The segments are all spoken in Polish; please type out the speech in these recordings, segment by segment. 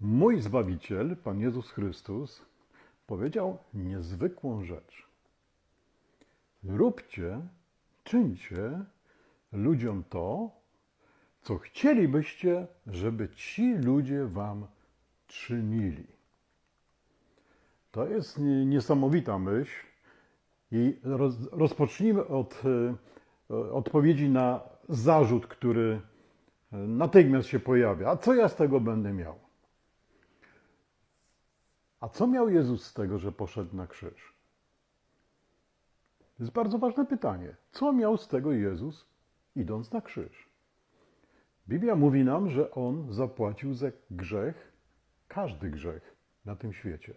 Mój Zbawiciel, Pan Jezus Chrystus, powiedział niezwykłą rzecz. Róbcie, czyńcie ludziom to, co chcielibyście, żeby ci ludzie wam czynili. To jest nie- niesamowita myśl i roz, rozpocznijmy od e, odpowiedzi na zarzut, który e, natychmiast się pojawia. A co ja z tego będę miał? A co miał Jezus z tego, że poszedł na krzyż? To jest bardzo ważne pytanie. Co miał z tego Jezus, idąc na krzyż? Biblia mówi nam, że On zapłacił za grzech, każdy grzech na tym świecie.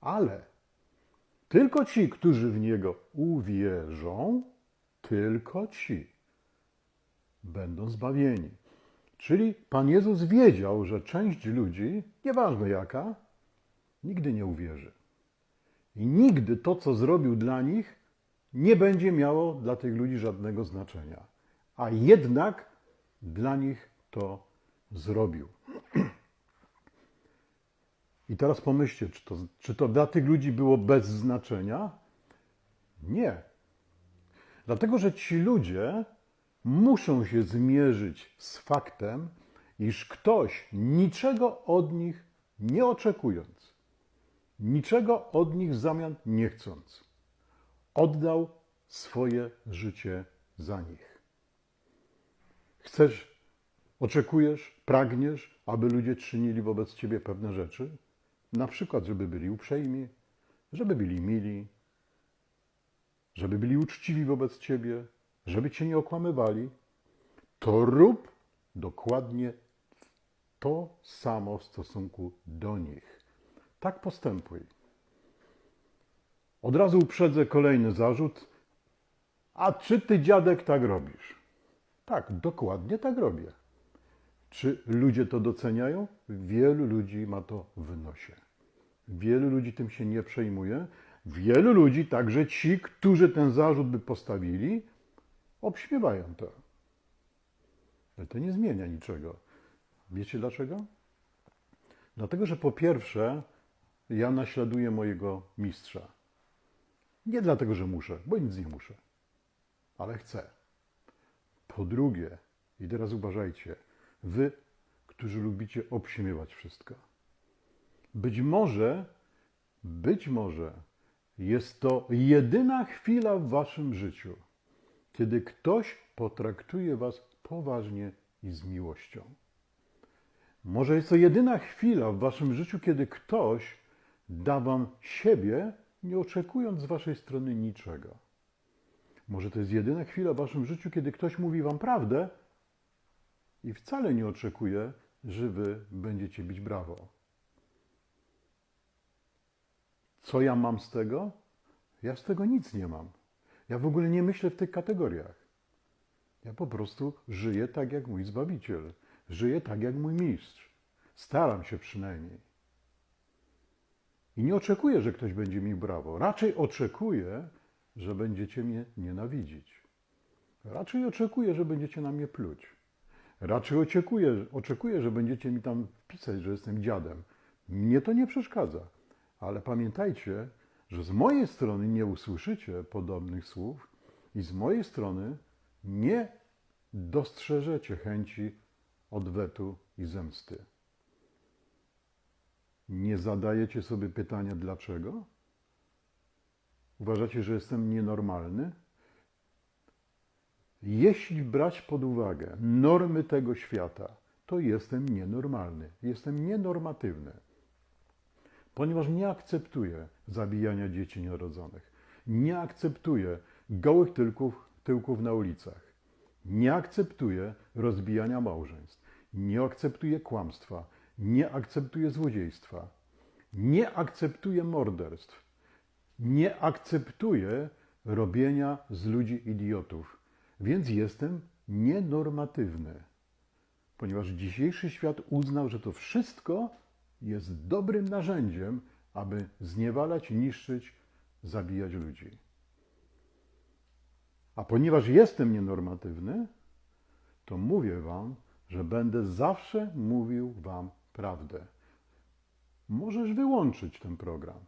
Ale tylko ci, którzy w Niego uwierzą, tylko ci będą zbawieni. Czyli Pan Jezus wiedział, że część ludzi, nieważne jaka, nigdy nie uwierzy. I nigdy to, co zrobił dla nich, nie będzie miało dla tych ludzi żadnego znaczenia. A jednak dla nich to zrobił. I teraz pomyślcie, czy to, czy to dla tych ludzi było bez znaczenia? Nie. Dlatego, że ci ludzie muszą się zmierzyć z faktem, iż ktoś niczego od nich nie oczekując, niczego od nich w zamian nie chcąc, oddał swoje życie za nich. Chcesz, oczekujesz, pragniesz, aby ludzie czynili wobec ciebie pewne rzeczy? Na przykład, żeby byli uprzejmi, żeby byli mili, żeby byli uczciwi wobec ciebie, żeby cię nie okłamywali, to rób dokładnie to samo w stosunku do nich. Tak postępuj. Od razu uprzedzę kolejny zarzut. A czy ty, dziadek, tak robisz? Tak, dokładnie tak robię. Czy ludzie to doceniają? Wielu ludzi ma to w nosie. Wielu ludzi tym się nie przejmuje. Wielu ludzi, także ci, którzy ten zarzut by postawili, obśmiewają to. Ale to nie zmienia niczego. Wiecie dlaczego? Dlatego, że po pierwsze, ja naśladuję mojego mistrza. Nie dlatego, że muszę, bo nic nie muszę, ale chcę. Po drugie, i teraz uważajcie, wy, którzy lubicie obśmiewać wszystko. Być może, być może jest to jedyna chwila w waszym życiu, kiedy ktoś potraktuje was poważnie i z miłością. Może jest to jedyna chwila w waszym życiu, kiedy ktoś da wam siebie, nie oczekując z waszej strony niczego. Może to jest jedyna chwila w waszym życiu, kiedy ktoś mówi wam prawdę i wcale nie oczekuje, że wy będziecie bić brawo. Co ja mam z tego? Ja z tego nic nie mam. Ja w ogóle nie myślę w tych kategoriach. Ja po prostu żyję tak jak mój Zbawiciel. Żyję tak jak mój mistrz. Staram się przynajmniej. I nie oczekuję, że ktoś będzie mi brawo. Raczej oczekuję, że będziecie mnie nienawidzić. Raczej oczekuję, że będziecie na mnie pluć. Raczej oczekuję, oczekuję, że będziecie mi tam pisać, że jestem dziadem. Mnie to nie przeszkadza. Ale pamiętajcie, że z mojej strony nie usłyszycie podobnych słów i z mojej strony nie dostrzeżecie chęci odwetu i zemsty. Nie zadajecie sobie pytania dlaczego? Uważacie, że jestem nienormalny? Jeśli brać pod uwagę normy tego świata, to jestem nienormalny, jestem nienormatywny, ponieważ nie akceptuję zabijania dzieci nierodzonych, nie akceptuję gołych tyłków, tyłków na ulicach, nie akceptuję rozbijania małżeństw, nie akceptuję kłamstwa, nie akceptuję złodziejstwa, nie akceptuję morderstw, nie akceptuję robienia z ludzi idiotów, więc jestem nienormatywny, ponieważ dzisiejszy świat uznał, że to wszystko jest dobrym narzędziem, aby zniewalać, niszczyć, zabijać ludzi. A ponieważ jestem nienormatywny, to mówię Wam, że będę zawsze mówił Wam prawdę. możesz wyłączyć ten program.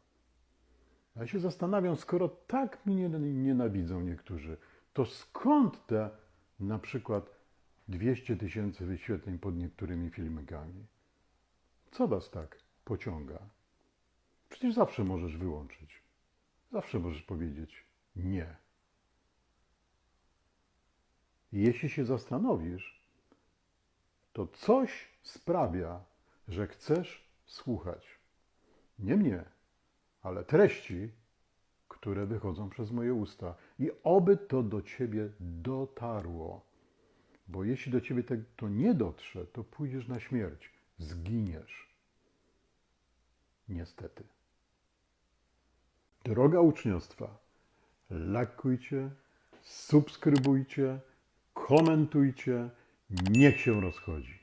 Ja się zastanawiam, skoro tak mnie nienawidzą niektórzy, to skąd te na przykład 200 tysięcy wyświetleń pod niektórymi filmikami? Co was tak pociąga? Przecież zawsze możesz wyłączyć. Zawsze możesz powiedzieć nie. Jeśli się zastanowisz, to coś sprawia, że chcesz słuchać. Nie mnie, ale treści, które wychodzą przez moje usta. I oby to do ciebie dotarło. Bo jeśli do ciebie to nie dotrze, to pójdziesz na śmierć. Zginiesz. Niestety. Droga uczniostwa, lajkujcie, subskrybujcie, komentujcie, niech się rozchodzi.